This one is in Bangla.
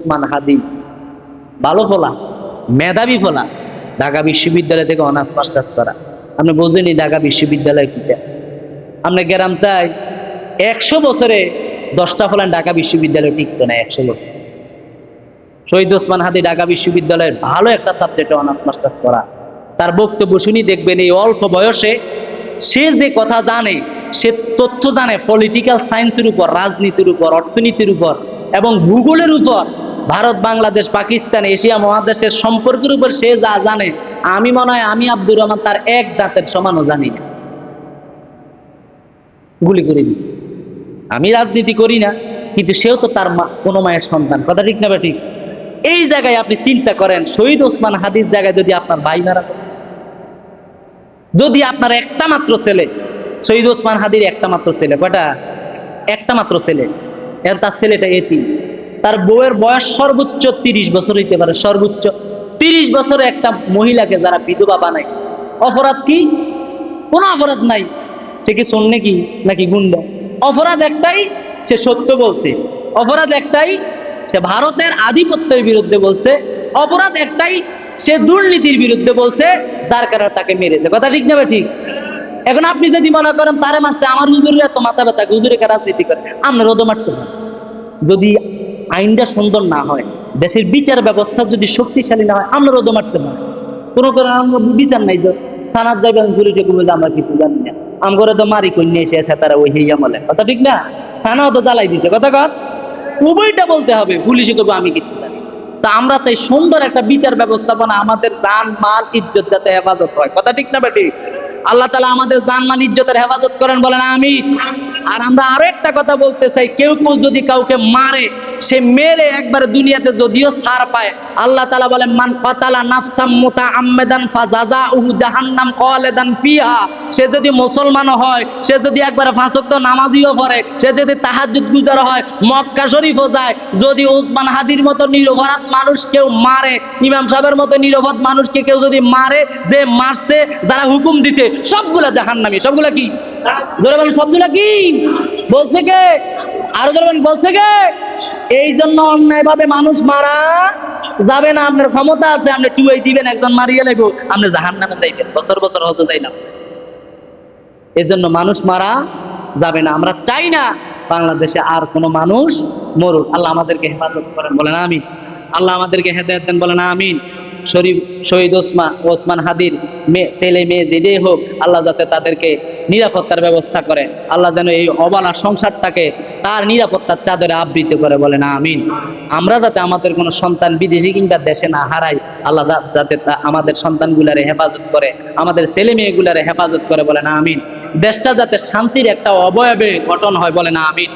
ওসমান হাদি। ভালো ফোলা, মেধাবী ফোলা। ঢাকা বিশ্ববিদ্যালয় থেকে অনার্স মাস্টার্স করা। আপনি বোঝেনি ঢাকা বিশ্ববিদ্যালয় কিটা। আপনি গ্রাম তাই একশো বছরে দশটা ফলান ঢাকা বিশ্ববিদ্যালয় টিকতো না, একশো বছর। শহীদ ওসমান হাদি ঢাকা বিশ্ববিদ্যালয়ের ভালো একটা সাবজেক্টে অনার্স মাস্টার্স করা। তার বক্তব্য শুনি দেখবেন এই অল্প বয়সে সে যে কথা জানে, সে তথ্য জানে পলিটিক্যাল সায়েন্সের উপর, রাজনীতির উপর, অর্থনীতির উপর এবং ভূগোলের উপর। ভারত, বাংলাদেশ, পাকিস্তান, এশিয়া মহাদেশের সম্পর্কের উপর সে যা জানে, আমি মনে হয় আমি আব্দুর রহমান তার এক দাঁতের সমানও জানি না। গুলি করে দিই। আমি রাজনীতি করি না, কিন্তু সেও তো তার মা, কোনো মায়ের সন্তান। কথা ঠিক না বা ঠিক? এই জায়গায় আপনি চিন্তা করেন, শহীদ ওসমান হাদির জায়গায় যদি আপনার ভাই মারা যদি আপনার একটা মাত্র ছেলে, শহীদ ওসমান হাদির একটা মাত্র ছেলে কটা একটা মাত্র ছেলে। এখন তার ছেলেটা এটি তার বউয়ের বয়স সর্বোচ্চ তিরিশ বছর হইতে পারে, সর্বোচ্চ তিরিশ বছরে একটা মহিলাকে যারা বিধবা বানাইছে। অপরাধ কি? কোনো অপরাধ নাই। সে কি শোন নাকি? নাকি গুন্ডা? অপরাধ একটাই, সে সত্য বলছে। অপরাধ একটাই, সে ভারতের আধিপত্যের বিরুদ্ধে বলছে। অপরাধ একটাই, সে দুর্নীতির বিরুদ্ধে বলছে। তার কারণে তাকে মেরেছে। কথা ঠিক না বা ঠিক? এখন আপনি যদি মনে করেন, তারে মারছে, আমার হুজুরের এত মাথা ব্যথা, হুজুরে রাজনীতি করে? আমরা রোদও মারতে যদি আইনটা সুন্দর না হয়, দেশের বিচার ব্যবস্থা যদি শক্তিশালী না হয়, আমরা রোদও মারতে পারি কোনো কারণে আমরা বিচার নাই তো থানার যাবেন পুলিশে বলে আমরা কিছু জানি না। আমগরে তো মারি কন্যা এসে এসে তারা ওই বলে কথা ঠিক না? থানাও তো জ্বালাই দিতে কথা কর। উভয়টা বলতে হবে, পুলিশে করব আমি কিছু জানি তা আমরা চাই সুন্দর একটা বিচার ব্যবস্থাপনা, আমাদের দান মাল, ইজ্জত যাতে হেফাজত হয়। কথা ঠিক না বেটি? আল্লাহ তালা আমাদের দান মাল, ইজ্জতের হেফাজত করেন বলেন আমি আর আমরা আরও একটা কথা বলতে চাই, কেউ কেউ যদি কাউকে মারে সে মেরে একবার দুনিয়াতে যদিও ছাড় পায়। আল্লাহ তালা বলেন, মান ফাতালা নাফসাম মুতা আম্মেদান ফাজাজা উহু জাহান্নাম কলেদান ফিহা। সে যদি মুসলমান হয়, সে যদি একবার ফাঁসক্ত নামাজিও পড়ে, সে যদি তাহাজুদ গুজার হয়, মক্কা শরীফও যায়। যদি উসমান হাদির মতো নিরপরাধ মানুষ কেউ মারে, ইমাম সাহেবের মতো নিরপরাধ মানুষকে কেউ যদি মারে, যে মারছে, যারা হুকুম দিতে সবগুলা জাহান্নামি। সবগুলা কি? ধরে বলেন, সবগুলা কি? বলছে কে? আরও ধরে বলছে কে? এই জন্য অন্যায় ভাবে মানুষ মারা যাবে না। আপনার ক্ষমতা আছে, আপনি টুয়াই দিবেন একজন মারিয়ে লাগবো আপনি জাহান নামে যাইবেন। বছর বছর হতে যাই না। এই জন্য মানুষ মারা যাবে না। আমরা চাই না বাংলাদেশে আর কোনো মানুষ মরুক। আল্লাহ আমাদেরকে হেফাজত করেন, বলেন আমিন। আল্লাহ আমাদেরকে হেদায়ত দেন, বলেন আমিন। শরীফ শহীদ ওসমান ওসমান হাদির মেয়ে ছেলে, মেয়ে যেটাই হোক, আল্লাহ যাতে তাদেরকে নিরাপত্তার ব্যবস্থা করে। আল্লাহ যেন এই অবালা সংসারটাকে তার নিরাপত্তার চাদরে আবৃত করে বলে না আমিন। আমরা যাতে আমাদের কোনো সন্তান বিদেশি কিংবা দেশে না হারাই, আল্লাহ যাতে আমাদের সন্তানগুলারে হেফাজত করে, আমাদের ছেলে মেয়েগুলারে হেফাজত করে বলে না আমিন। দেশটা যাতে শান্তির একটা অবয়বে গঠন হয় বলে না আমিন।